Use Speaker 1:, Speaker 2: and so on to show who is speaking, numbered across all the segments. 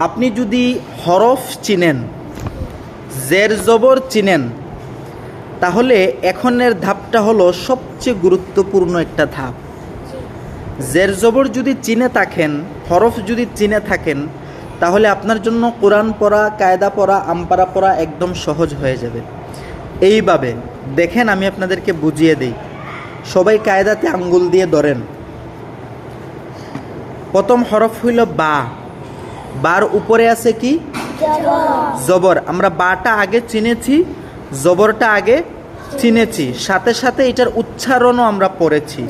Speaker 1: আপনি যদি হরফ চিনেন, জের জবর চিনেন, তাহলে এখনের ধাপটা হলো সবচেয়ে গুরুত্বপূর্ণ একটা ধাপ। জের জবর যদি চিনে থাকেন, হরফ যদি চিনে থাকেন, তাহলে আপনার জন্য কোরআন পড়া, কায়দা পড়া আমপারা পড়া একদম সহজ হয়ে যাবে। এইভাবে দেখেন আমি আপনাদেরকে বুঝিয়ে দিই। সবাই কায়দাতে আঙ্গুল দিয়ে ধরেন। প্রথম হরফ হইল বা। বার উপরে আছে কি? জবর। আমরা বাটা আগে চিনেছি জবরটা আগে চিনেছি। সাথে সাথে এটার উচ্চারণও আমরা পড়েছি।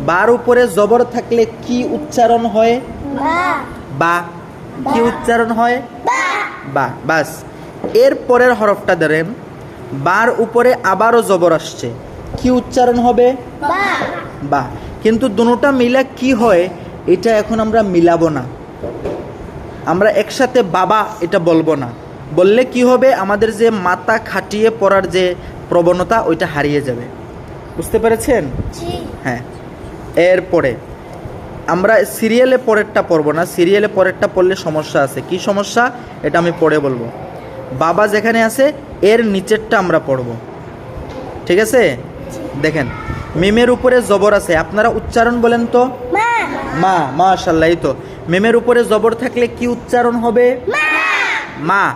Speaker 1: বার উপরে জবর থাকলে কি উচ্চারণ হয়? বা। কি উচ্চারণ হয়? বা। বাস। এর পরের হরফটা ধরেন বার উপরে আবারও জবর আসছে। কি উচ্চারণ হবে? বা। কিন্তু দুটোটা মিলা কি হয় এটা এখন আমরা মিলাবো না। আমরা একসাথে বাবা এটা বলব না। বললে কি হবে? আমাদের যে মাথা খাটিয়ে পড়ার যে প্রবণতা ওইটা হারিয়ে যাবে। বুঝতে পেরেছেন? হ্যাঁ। এরপরে আমরা সিরিয়ালে পরেরটা পড়ব না। সিরিয়ালে পরেরটা পড়লে সমস্যা আছে। কি সমস্যা? এটা আমি পড়ে বলব। বাবা যেখানে আছে এর নিচেরটা আমরা পড়ব। ঠিক আছে? দেখেন মিমের উপরে জবর আছে। আপনারা উচ্চারণ বলেন তো। মা। মা মাশাল্লাহ এই তো। মিমের উপরে জবর থাকলে কি উচ্চারণ হবে? মা!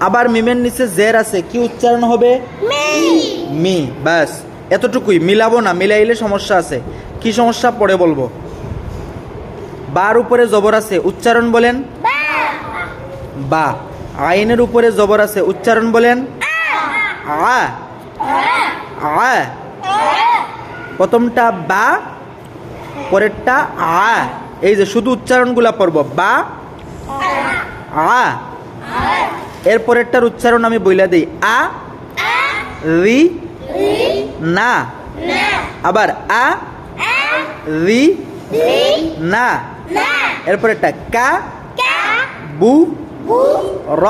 Speaker 1: আবার মিমের নিচে জের আছে কি উচ্চারণ হবে? মি। ব্যাস। এতটুকুই মিলাবো না মিলাইলে সমস্যা আছে। কি সমস্যা পরে বলব? বার উপরে জবর আছে উচ্চারণ বলেন? বা। আইনের উপরে জবর আছে উচ্চারণ বলেন? আ। আ। প্রথমটা বা পরেরটা আ। এই যে শুধু উচ্চারণগুলা পড়ব বা আ এর পরেরটার উচ্চারণ আমি বইলা দিই আ রি না আবার আ রি না এরপরেরটা কা বু র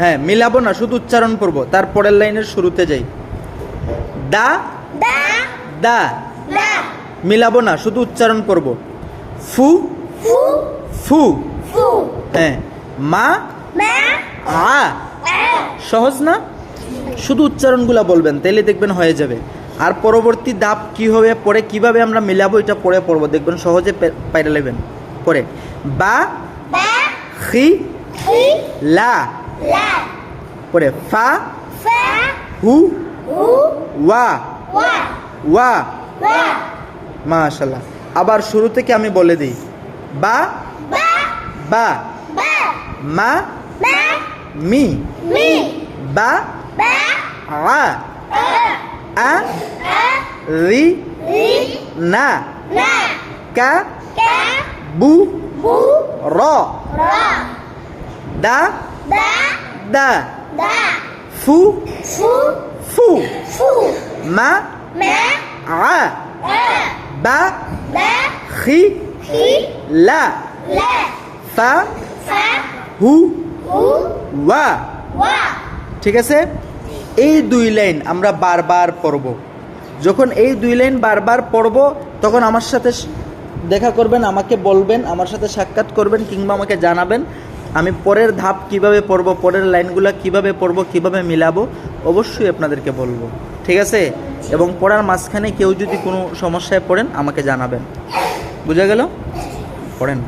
Speaker 1: হ্যাঁ মিলাবো না শুধু উচ্চারণ করব তারপরের লাইনের শুরুতে যাই দা দা মিলাবো না শুধু উচ্চারণ করব ফু? ফু? ফু। হ্যাঁ মা? আ। সহজ না? শুধু উচ্চারণগুলো বলবেন তাইলে দেখবেন হয়ে যাবে। আর পরবর্তী দাপ কি হবে পরে কীভাবে আমরা মিলাবো এটা পরে পড়ব। দেখবেন সহজে পাইরে নেবেন। পরে বা খি লা। পরে ফা হু ওয়া। ওয়া। মাশাল্লাহ। আবার শুরু থেকে আমি বলে দিই। বা? বা। মা? মি। বা? আ। আ? রি? না। কা? বু? র? দা? দা। ফু? ফু। মা? আ। বা? খি লা ফা হু ওয়া। ঠিক আছে? এই দুই লাইন আমরা বারবার পড়ব। যখন এই দুই লাইন বারবার পড়ব তখন আমার সাথে দেখা করবেন আমাকে বলবেন আমার সাথে সাক্ষাৎ করবেন কিংবা আমাকে জানাবেন আমি পরের ধাপ কীভাবে পড়ব পরের লাইনগুলো কীভাবে পড়ব কীভাবে মিলাবো অবশ্যই আপনাদেরকে বলব। ঠিক আছে? এবং পড়ার মাঝখানে কেউ যদি কোনো সমস্যায় পড়েন, আমাকে জানাবেন। বুঝা গেল? পড়েন।